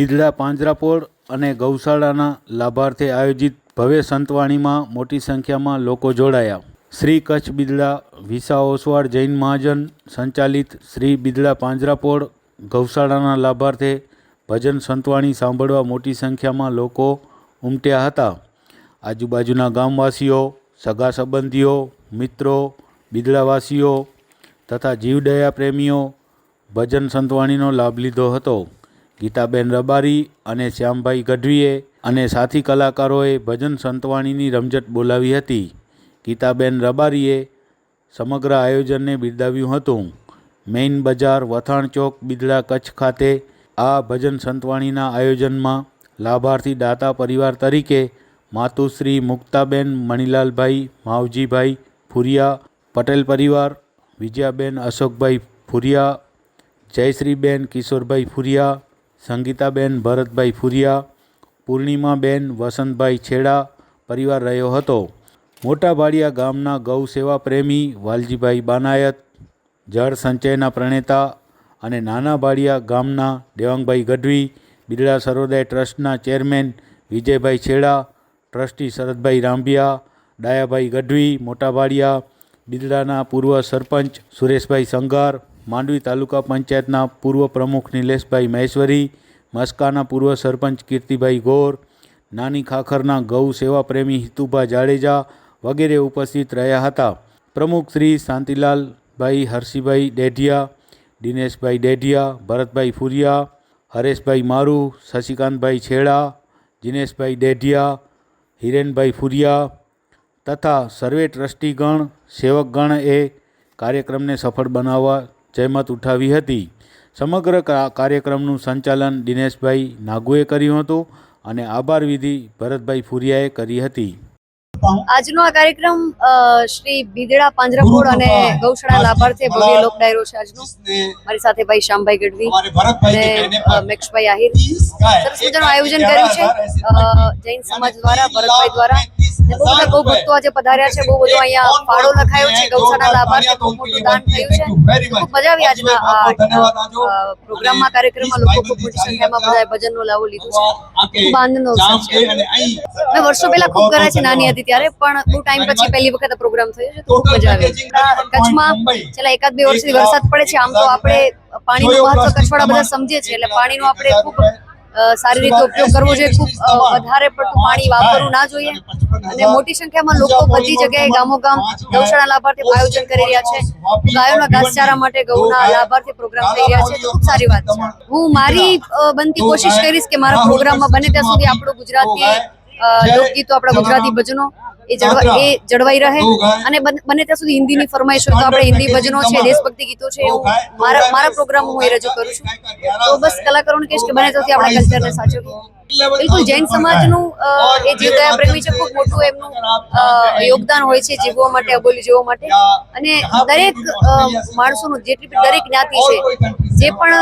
બિદડા પાંજરાપોળ અને ગૌશાળાના લાભાર્થે આયોજિત ભવ્ય સંતવાણીમાં મોટી સંખ્યામાં લોકો જોડાયા. શ્રી કચ્છ બિદડા વિસા ઓસવાળ જૈન મહાજન સંચાલિત શ્રી બિદડા પાંજરાપોળ ગૌશાળાના લાભાર્થે ભજન સંતવાણી સાંભળવા મોટી સંખ્યામાં લોકો ઉમટ્યા હતા. આજુબાજુના ગામવાસીઓ, સગા સંબંધીઓ, મિત્રો, બિદડાવાસીઓ તથા જીવદયા પ્રેમીઓ ભજન સંતવાણીનો લાભ લીધો હતો. ગીતાબેન રબારી અને શ્યામભાઈ ગઢવીએ અને સાથી કલાકારોએ ભજન સંતવાણીની રમઝટ બોલાવી હતી. ગીતાબેન રબારીએ સમગ્ર આયોજનને બિરદાવ્યું હતું. મેઇન બજાર, વથાણ ચોક, બિદડા કચ્છ ખાતે આ ભજન સંતવાણીના આયોજનમાં લાભાર્થી દાતા પરિવાર તરીકે માતુશ્રી મુક્તાબેન, મણિલાલભાઈ, માવજીભાઈ ફુરિયા પટેલ પરિવાર, વિજયાબેન અશોકભાઈ ફુરિયા જયશ્રીબેન કિશોરભાઈ ફુરિયા સંગીતાબેન, ભરતભાઈ ફુરિયા, પૂર્ણિમાબેન, વસંતભાઈ છેડા પરિવાર રહ્યો હતો. મોટા ભાડિયા ગામના ગૌ સેવા પ્રેમી વાલજીભાઈ બાનાયત, જળ સંચયના પ્રણેતા અને નાના ભાડિયા ગામના દેવાંગભાઈ ગઢવી બિરડા સર્વોદય ટ્રસ્ટના ચેરમેન વિજયભાઈ છેડા, ટ્રસ્ટી શરદભાઈ રાંભિયા, ડાયાભાઈ ગઢવી મોટા ભાડિયા બિરડાના પૂર્વ સરપંચ સુરેશભાઈ સંઘાર માંડવી તાલુકા પંચાયતના પૂર્વ પ્રમુખ નિલેશભાઈ મહેશ્વરી, મસ્કાના પૂર્વ સરપંચ કીર્તિભાઈ ગોર, નાની ખાખરના ગૌ સેવા પ્રેમી હિતુભા જાડેજા વગેરે ઉપસ્થિત રહ્યા હતા. પ્રમુખ શ્રી શાંતિલાલભાઈ હર્ષિભાઈ ડેઢિયા, દિનેશભાઈ ડેઢિયા, ભરતભાઈ ફુરિયા, હરેશભાઈ મારુ, શશિકાંતભાઈ છેડા દિનેશભાઈ ડેઢિયા, હિરેનભાઈ ફુરિયા તથા સર્વે ટ્રસ્ટીગણ એ કાર્યક્રમને સફળ બનાવવા જહેમત ઉઠાવી હતી. સમગ્ર કાર્યક્રમનું સંચાલન દિનેશભાઈ નાગુએ કર્યું હતું અને આભાર વિધિ ભરતભાઈ ફુરિયાએ કરી હતી. આજનો આ કાર્યક્રમ અ, શ્રી બિદડા પાંજરાપોળ અને ગૌશાળા લાભાર્થે ભવ્ય લોક ડાયરો છે આજનો. મારી સાથે ભાઈ શ્યામભાઈ ગઢવી અને મેક્ષભાઈ આહિર. સરસ મજાનું આયોજન કર્યું છે. અ, જૈન સમાજ દ્વારા ભરતભાઈ દ્વારા. બહુ ભક્તો આજે પધાર્યા છે બહુ બધો અહીંયા ફાળો લખાયો છે? ગૌશાળા લાભાર્થે ખૂબ મોટું દાન થયું છે. ખૂબ મજા આવી આજના પ્રોગ્રામમાં કાર્યક્રમમાં લોકો ખૂબ મોટી સંખ્યામાં બધા ભજનનો લાવો લીધો છે. ખૂબ આનંદનો અવસર છે. મેં વર્ષો પહેલા ખૂબ કર્યા છે નાની હતી ત્યારે પણ બહુ ટાઈમ પછી પહેલી વખત પ્રોગ્રામ થયો છે તો ખૂબ મજા આવી. કચ્છમાં છેલ્લા એકાદ બે વર્ષથી વરસાદ પડે છે આમ તો આપણે પાણીનું મહત્વ કચ્છવાળા બધા સમજીએ છીએ એટલે પાણીનો આપણે ખૂબ સારી રીતે ઉપયોગ કરવો જોઈએ ખૂબ વધારે પડતું પાણી વાપરવું ના જોઈએ અને મોટી સંખ્યામાં લોકો બધી જગ્યાએ ગામો ગામ ગૌશાળા લાભાર્થી આયોજન કરી રહ્યા છે. ગાયોના ઘાસચારા માટે ગૌના લાભાર્થી પ્રોગ્રામ થઈ રહ્યા છે. ખૂબ સારી વાત છે. હું મારી બનતી કોશિશ કરીશ કે મારા પ્રોગ્રામમાં બને ત્યાં સુધી આપણું ગુજરાતી લોકગીતો આપણા ગુજરાતી ભજનો એ જળવાઈ એ જળવાઈ રહે અને બને ત્યાં સુધી હિન્દીની ફરમાઈશ હોય તો આપણે હિન્દી ભજનો છે દેશભક્તિ ગીતો છે હું મારા મારા પ્રોગ્રામ હું એ રજૂ કરું છું. તો બસ કલાકારોને કહીશ કે બને ત્યાંથી આપણા કલ્ચરને સાચવવું બિલકુલ જૈન સમાજનું એ જીવદયા પ્રેમી છે ખૂબ મોટું એમનું યોગદાન હોય છે જીવવા માટે અબોલી જીવવા માટે. અને દરેક માણસોનું જેટલી પણ દરેક જ્ઞાતિ છે જે પણ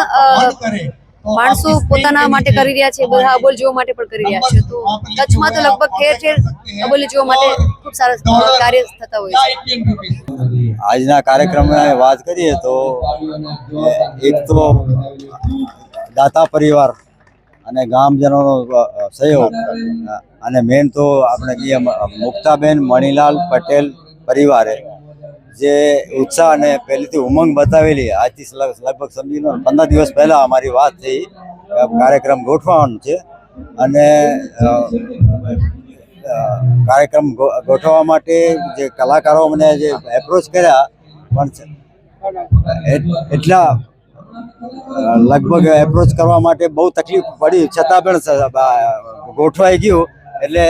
માણસો પોતાના માટે કરી રહ્યા છે બધા અબોલ જીવો માટે પણ કરી રહ્યા છે. તો કચ્છમાં તો લગભગ ઠેર ઠેર અબોલી જીવો માટે ખૂબ સારા કાર્ય થતા હોય છે. આજના કાર્યક્રમની વાત કરીએ તો એક તો દાતા પરિવાર અને ગામજનોનો સહયોગ. અને મેન તો આપણે કહીએ મુક્તાબેન મણિલાલ પટેલ પરિવારે જે ઉત્સાહ અને પહેલીથી ઉમંગ બતાવેલી આજથી લગભગ સમજી લો પંદર દિવસ પહેલાં અમારી વાત થઈ. કાર્યક્રમ ગોઠવવાનો છે. અને કાર્યક્રમ ગોઠવવા માટે જે કલાકારો મને જે એપ્રોચ કર્યા, પણ એટલા લગભગ એપ્રોચ કરવા માટે બહુ તકલીફ પડી. છતાં પણ ગોઠવાઈ ગયું. એટલે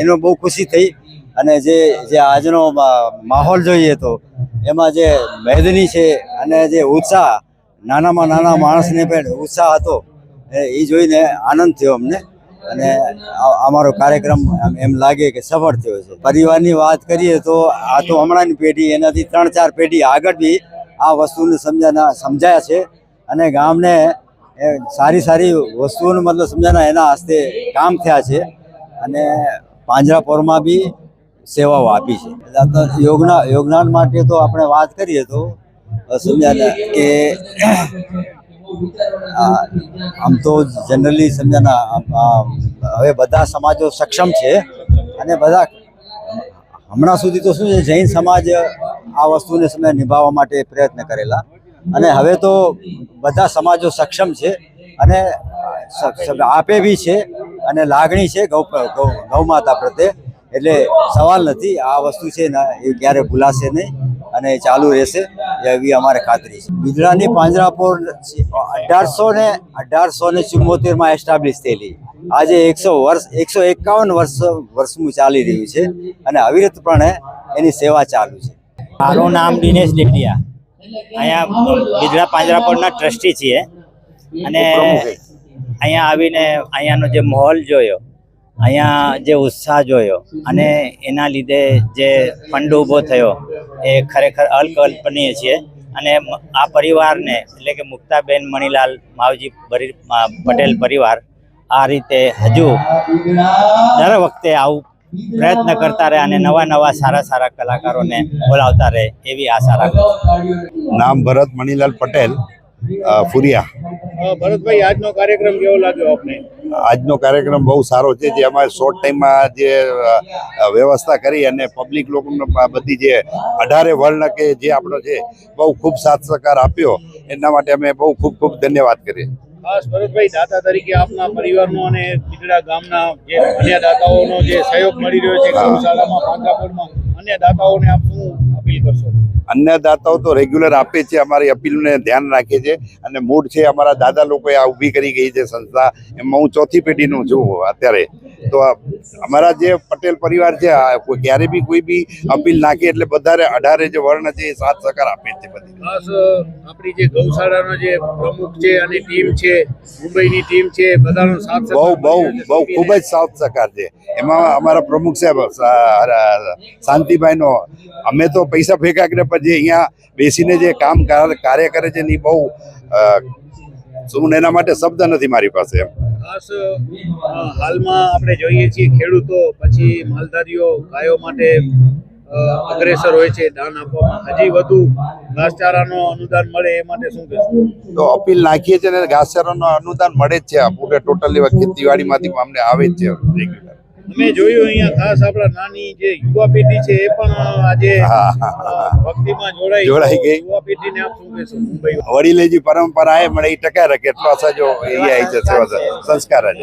એનો બહુ ખુશી થઈ. અને જે જે આજનો માહોલ જોઈએ તો એમાં જે મેદની છે અને જે ઉત્સાહ, નાનામાં નાના માણસને પણ ઉત્સાહ હતો, એ જોઈને આનંદ થયો અમને. અને અમારો કાર્યક્રમ એમ લાગે કે સફળ થયો છે. પરિવારની વાત કરીએ તો આ તો હમણાંની પેઢી, એનાથી ત્રણ ચાર પેઢી આગળ બી આ વસ્તુને સમજાના, સમજાયા છે. અને ગામને સારી સારી વસ્તુઓનું મતલબ સમજાના એના હસ્તે કામ થયા છે. અને પાંજરાપોરમાં બી સેવાઓ આપી છે. યોગના યોગદાન માટે તો આપણે વાત કરીએ તો સમજ્યા ને કે આમ તો જનરલી સમજાના હવે બધા સમાજો સક્ષમ છે અને બધા હમણાં સુધી તો શું છે, જૈન સમાજ આ વસ્તુને સમય નિભાવવા માટે પ્રયત્ન કરેલા. અને હવે તો બધા સમાજો સક્ષમ છે અને આપે બી છે અને લાગણી છે ગૌ ગૌ માતા પ્રત્યે. એટલે સવાલ નથી આ વસ્તુ છે ને એ ક્યારે ભૂલાશે નહીં અને એ ચાલુ રહેશે એવી અમારે ખાતરી છે. બિદડાની પાંજરાપોર અઢારસો ને અઢારસો ને ચુમ્મોતેરમાં એસ્ટાબ્લિશ થયેલી. આજે એકસો વર્ષ એકસો એકાવન વર્ષ વર્ષનું ચાલી રહ્યું છે અને અવિરતપણે એની સેવા ચાલુ છે. મારું નામ દિનેશ ડેડિયા અહીંયા બિદડા પાંજરાપોળના ટ્રસ્ટી છીએ. અને અહીંયા આવીને અહીંયાનો જે માહોલ જોયો અહીંયા જે ઉત્સાહ જોયો અને એના લીધે જે ફંડ ઊભો થયો એ ખરેખર અલ્પકલ્પનીય છે. અને આ પરિવારને એટલે કે મુક્તાબેન મણિલાલ માવજી પટેલ પરિવાર આ રીતે હજુ દર વખતે આવું પ્રયત્ન કરતા રહે અને નવા નવા સારા સારા કલાકારોને બોલાવતા રહે એવી આશા રાખું નામ ભરત મણિલાલ પટેલ ફુરિયા. ભરતભાઈ આજનો કાર્યક્રમ કેવો લાગ્યો આપને? આજનો કાર્યક્રમ બહુ સારો છે જે અમારે શોર્ટ ટાઈમમાં જે વ્યવસ્થા કરી અને પબ્લિક લોકોને બધી જે અઢારે વર્ણ કે જે આપણો છે બહુ ખૂબ સાથ સહકાર આપ્યો એના માટે અમે બહુ ખૂબ ખૂબ ધન્યવાદ કરીએ. ખાસ ભરતભાઈ દાતા તરીકે આપના પરિવારનો અને ગામના જે અન્ય દાતાઓનો જે સહયોગ મળી રહ્યો છે ગૌશાળામાં પાંજરાપોળમાં અન્ય દાતાઓને આપ શું અપીલ કરશો? અન્ય દાતાઓ તો રેગ્યુલર આપે છે અમારી અપીલને ધ્યાન રાખે છે અને મૂળ છે અમારા દાદા લોકોએ આ ઊભી કરી ગઈ છે સંસ્થા. એમાં હું ચોથી પેઢીનું છું અત્યારે. તો અમારા જે પટેલ પરિવાર છે ક્યારે બી કોઈ બી અપીલ નાખે એટલે બધારે અઢારે જે વર્ણ છે એ સાથ સહકાર આપે છે બધી. ખાસ આપણી જે ગૌશાળાનો જે પ્રમુખ છે અને ટીમ છે મુંબઈની ટીમ છે બધાનો સાથ બહુ બહુ. બહુ ખૂબ જ સાથ સહકાર છે. એમાં અમારા પ્રમુખ સાહેબ સા- શાંતિભાઈનો અમે તો પૈસા ભેગા કર્યા પછી અહીંયા બેસીને જે કામ કાર્ય કરે છે ને એ બહુ શું એના માટે શબ્દ નથી મારી પાસે એમ. ખાસ હાલમાં આપણે જોઈએ છીએ ખેડૂતો પછી માલધારીઓ ગાયો માટે અગ્રેસર હોય છે દાન આપવામાં. હજી વધુ ઘાસચારાનો અનુદાન મળે એ માટે શું કહેશું? તો અપીલ નાખીએ છીએ ને ઘાસચારાનો અનુદાન મળે જ છે પૂરે ટોટલી ખેતીવાડીમાંથી અમને આવે જ છે રેગ્યુલર. અમે જોયું અહીંયા ખાસ આપણા નાની જે યુવા પેઢી છે એ પણ આજે. ભક્તિમાં જોડાઈ જોડાઈ ગઈ. યુવા પેઢીને આપ શું કહેશો? મુંબઈ વડીલે જે પરંપરા એ મળે એ ટકા રાખે એટલો સજો એ આવી જશે સંસ્કાર જ